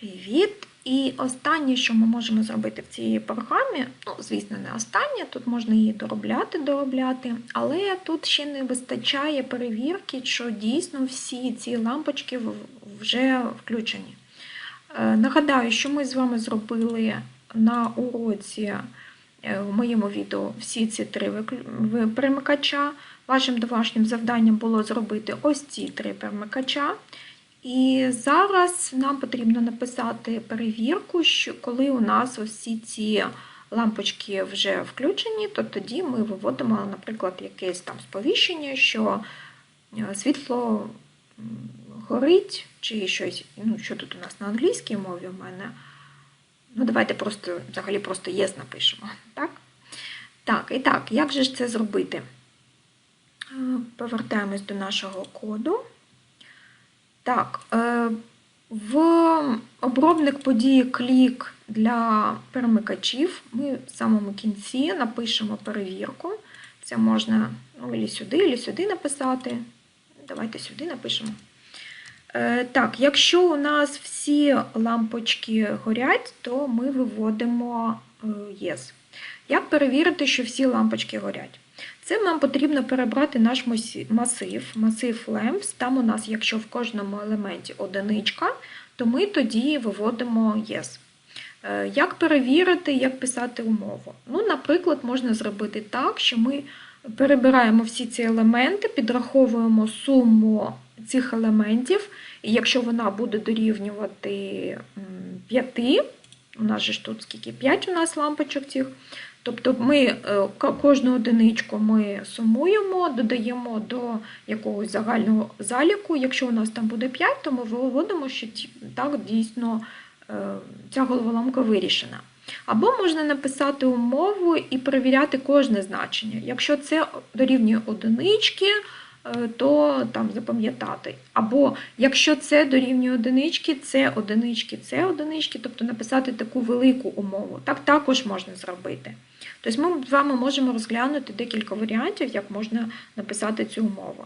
Привіт! І останнє, що ми можемо зробити в цій програмі, ну, звісно, не останнє, тут можна її доробляти, доробляти, але тут ще не вистачає перевірки, що дійсно всі ці лампочки вже включені. Е, Нагадаю, що ми з вами зробили на уроці е, в моєму відео всі ці три перемикача. Вашим домашнім завданням було зробити ось ці три перемикача. І зараз нам потрібно написати перевірку, що коли у нас усі ці лампочки вже включені, то тоді ми виводимо, наприклад, якесь там сповіщення, що е, світло горить, чи щось, ну, що тут у нас на англійській мові в мене. Ну, давайте просто взагалі просто єс напишемо. Так? Так, і так, як же ж це зробити? Е, Повертаємось до нашого коду. Так, е, в обробник події клік для перемикачів ми в самому кінці напишемо перевірку. Це можна ну, і сюди, і сюди написати. Давайте сюди напишемо. Е, Так, якщо у нас всі лампочки горять, то ми виводимо е, Yes. Як перевірити, що всі лампочки горять? Це нам потрібно перебрати наш масив, масив lamps. Там у нас, якщо в кожному елементі одиничка, то ми тоді виводимо yes. Е, Як перевірити, як писати умову? Ну, наприклад, можна зробити так, що ми перебираємо всі ці елементи, підраховуємо суму цих елементів, і якщо вона буде дорівнювати 5, у нас же ж тут скільки 5 у нас лампочок цих, Тобто ми е, кожну одиничку ми сумуємо, додаємо до якогось загального заліку. Якщо у нас там буде 5, то ми виводимо, що так дійсно е, ця головоломка вирішена. Або можна написати умову і перевіряти кожне значення. Якщо це дорівнює одинички, то там запам'ятати. Або якщо це дорівнює одинички, це одинички, це одинички, тобто написати таку велику умову. Так також можна зробити. Тобто ми з вами можемо розглянути декілька варіантів, як можна написати цю умову.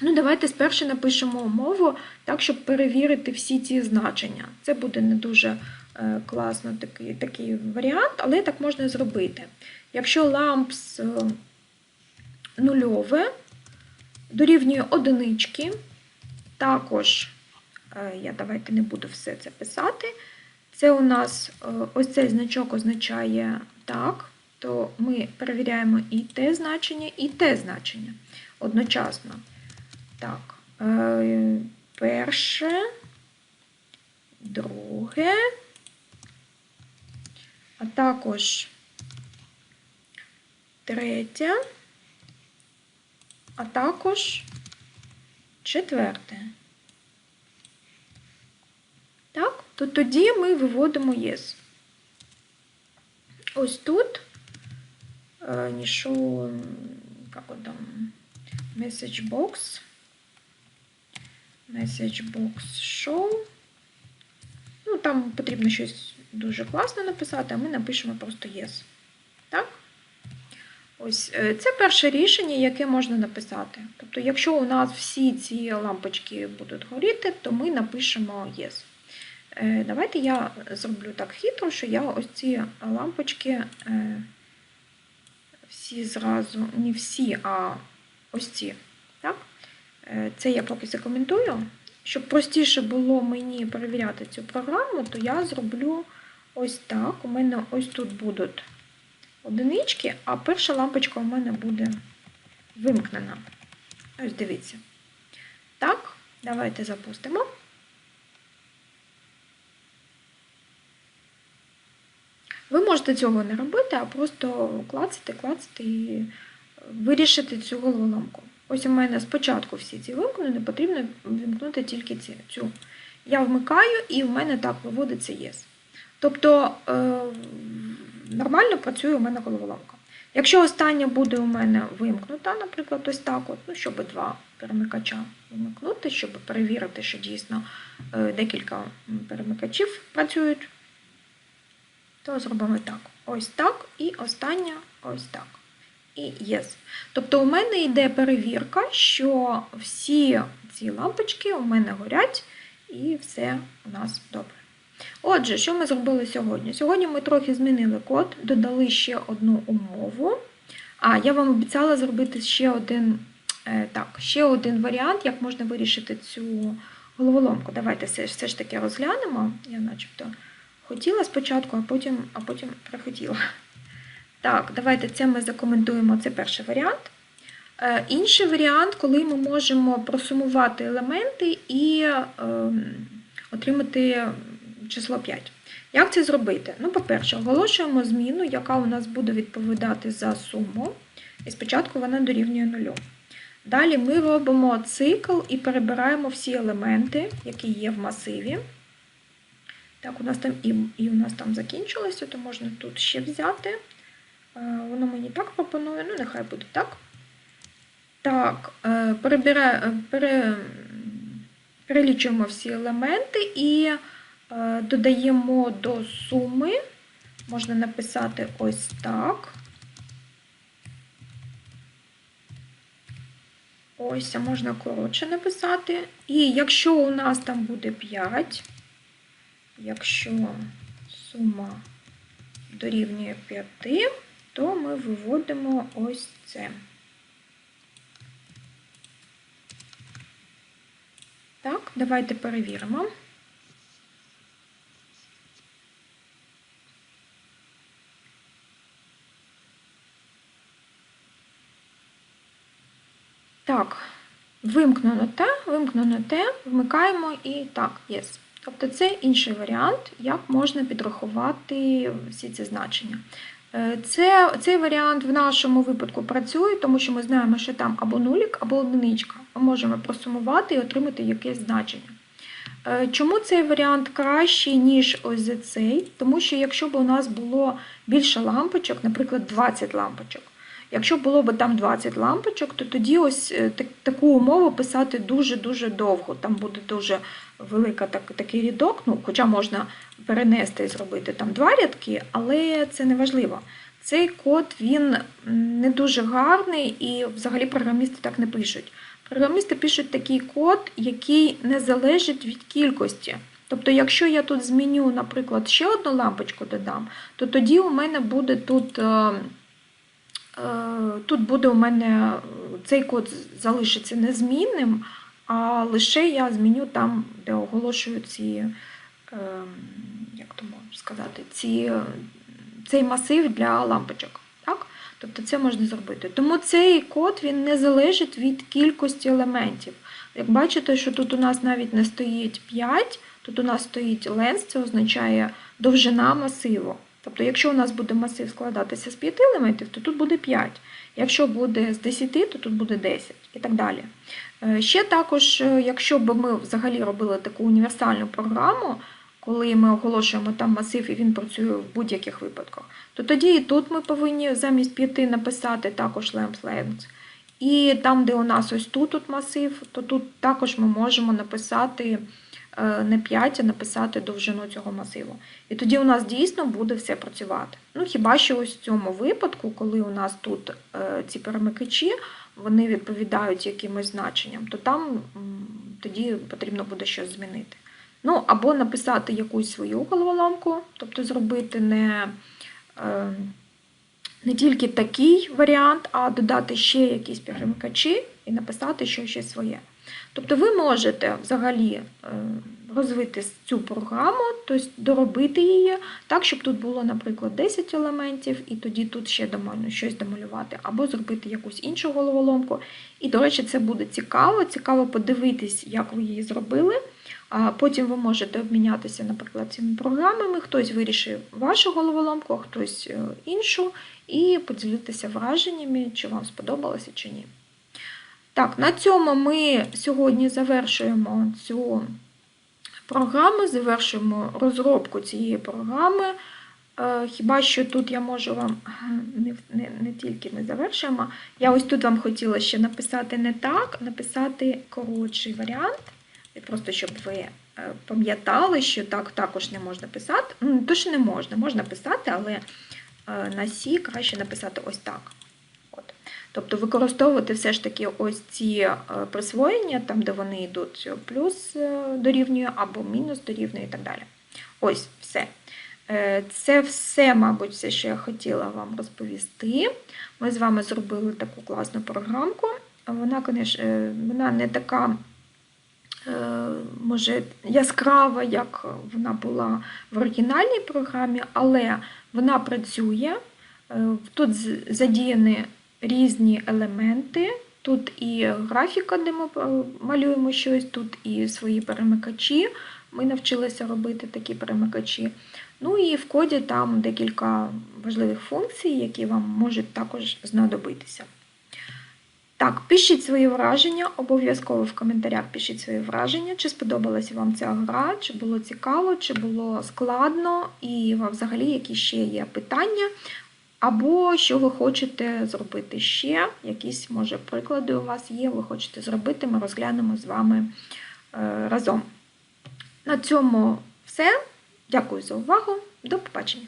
Ну, давайте спершу напишемо умову так, щоб перевірити всі ці значення. Це буде не дуже е, класно такий, такий варіант, але так можна зробити. Якщо лампс е, нульове дорівнює одинички, також е, я давайте не буду все це писати. Це у нас е, ось цей значок означає так, то ми перевіряємо і те значення, і те значення одночасно. Так, е, перше, друге, а також третє, а також четверте. Так, то тоді ми виводимо yes. Ось тут е, нішу, як от там, message box, message box show. Ну, там потрібно щось дуже класне написати, а ми напишемо просто yes. Так? Ось е, це перше рішення, яке можна написати. Тобто, якщо у нас всі ці лампочки будуть горіти, то ми напишемо yes. Е, Давайте я зроблю так хитро, що я ось ці лампочки е, всі зразу, не всі, а ось ці. Так? Це я поки закоментую. Щоб простіше було мені перевіряти цю програму, то я зроблю ось так. У мене ось тут будуть одинички, а перша лампочка у мене буде вимкнена. Ось дивіться. Так, давайте запустимо. Ви можете цього не робити, а просто клацати, клацати і вирішити цю головоломку. Ось у мене спочатку всі ці вимкнені, потрібно вимкнути тільки цю. Я вмикаю і в мене так виводиться єс. Тобто е, нормально працює у мене головоломка. Якщо остання буде у мене вимкнута, наприклад, ось так, от, ну, щоб два перемикача вимкнути, щоб перевірити, що дійсно е, декілька перемикачів працюють, то зробимо так. Ось так, і остання ось так. І yes. Тобто у мене йде перевірка, що всі ці лампочки у мене горять, і все у нас добре. Отже, що ми зробили сьогодні? Сьогодні ми трохи змінили код, додали ще одну умову. А, я вам обіцяла зробити ще один, е, так, ще один варіант, як можна вирішити цю головоломку. Давайте все, все ж таки розглянемо. Я начебто хотіла спочатку, а потім, а потім прихотіла. Так, давайте це ми закоментуємо. Це перший варіант. Е, Інший варіант, коли ми можемо просумувати елементи і е, отримати число 5. Як це зробити? Ну, по-перше, оголошуємо зміну, яка у нас буде відповідати за суму. І спочатку вона дорівнює нулю. Далі ми робимо цикл і перебираємо всі елементи, які є в масиві. Так, у нас там і, і у нас там закінчилося, то можна тут ще взяти. Е, Воно мені так пропонує, ну нехай буде так. Так, е, перебира, пере, перелічуємо всі елементи і додаємо до суми. Можна написати ось так. Ось, а можна коротше написати. І якщо у нас там буде 5, якщо сума дорівнює 5, то ми виводимо ось це. Так, давайте перевіримо. Так, вимкнено те, вимкнено те, вмикаємо і так, yes. Тобто це інший варіант, як можна підрахувати всі ці значення. Е, Це, Цей варіант в нашому випадку працює, тому що ми знаємо, що там або нулік, або одиничка. Ми можемо просумувати і отримати якесь значення. Е, Чому цей варіант кращий, ніж ось цей? Тому що якщо б у нас було більше лампочок, наприклад, 20 лампочок, якщо було б там 20 лампочок, то тоді ось е, так, таку умову писати дуже-дуже довго. Там буде дуже велика так, такий рядок, ну, хоча можна перенести і зробити там два рядки, але це не важливо. Цей код він не дуже гарний і взагалі програмісти так не пишуть. Програмісти пишуть такий код, який не залежить від кількості. Тобто, якщо я тут зміню, наприклад, ще одну лампочку додам, то тоді у мене буде тут. Е, Тут буде у мене цей код залишиться незмінним, а лише я зміню там, де оголошую ці, як то сказати, ці, цей масив для лампочок. Тобто це можна зробити. Тому цей код він не залежить від кількості елементів. Як бачите, що тут у нас навіть не стоїть 5, тут у нас стоїть length, це означає довжина масиву. Тобто, якщо у нас буде масив складатися з 5 елементів, то тут буде 5. Якщо буде з 10, то тут буде 10 і так далі. Ще також, якщо б ми взагалі робили таку універсальну програму, коли ми оголошуємо там масив і він працює в будь-яких випадках, то тоді і тут ми повинні замість 5 написати також lamp length. І там, де у нас ось тут, тут масив, то тут також ми можемо написати не 5, а написати довжину цього масиву. І тоді у нас дійсно буде все працювати. Ну, Хіба що ось в цьому випадку, коли у нас тут ці перемикачі, вони відповідають якимось значенням, то там тоді потрібно буде щось змінити. Ну, Або написати якусь свою головоломку, тобто зробити не не тільки такий варіант, а додати ще якісь перемикачі і написати щось своє. Тобто ви можете взагалі розвити цю програму, тобто доробити її так, щоб тут було, наприклад, 10 елементів, і тоді тут ще щось домалювати, або зробити якусь іншу головоломку. І, до речі, це буде цікаво, цікаво подивитись, як ви її зробили. Потім ви можете обмінятися, наприклад, цими програмами, хтось вирішив вашу головоломку, а хтось іншу, і поділитися враженнями, чи вам сподобалося, чи ні. Так, на цьому ми сьогодні завершуємо цю програму, завершуємо розробку цієї програми. Хіба що тут я можу вам не не, не тільки ми завершуємо, я ось тут вам хотіла ще написати не так, написати коротший варіант. Просто щоб ви пам'ятали, що так також не можна писати. Ну, то, що не можна, можна писати, але на Сі краще написати ось так. Тобто використовувати все ж таки ось ці присвоєння, там, де вони йдуть плюс дорівнює або мінус дорівнює і так далі. Ось все. Е, Це все, мабуть, все, що я хотіла вам розповісти. Ми з вами зробили таку класну програмку. Вона, конечно, е, вона не така, е, може, яскрава, як вона була в оригінальній програмі, але вона працює. Е, Тут задіяні різні елементи. Тут і графіка, де ми е, малюємо щось, тут і свої перемикачі. Ми навчилися робити такі перемикачі. Ну і в коді там декілька важливих функцій, які вам можуть також знадобитися. Так, пишіть свої враження, обов'язково в коментарях пишіть свої враження, чи сподобалася вам ця гра, чи було цікаво, чи було складно, і взагалі які ще є питання, або що ви хочете зробити ще, якісь, може, приклади у вас є, ви хочете зробити, ми розглянемо з вами е, разом. На цьому все. Дякую за увагу. До побачення.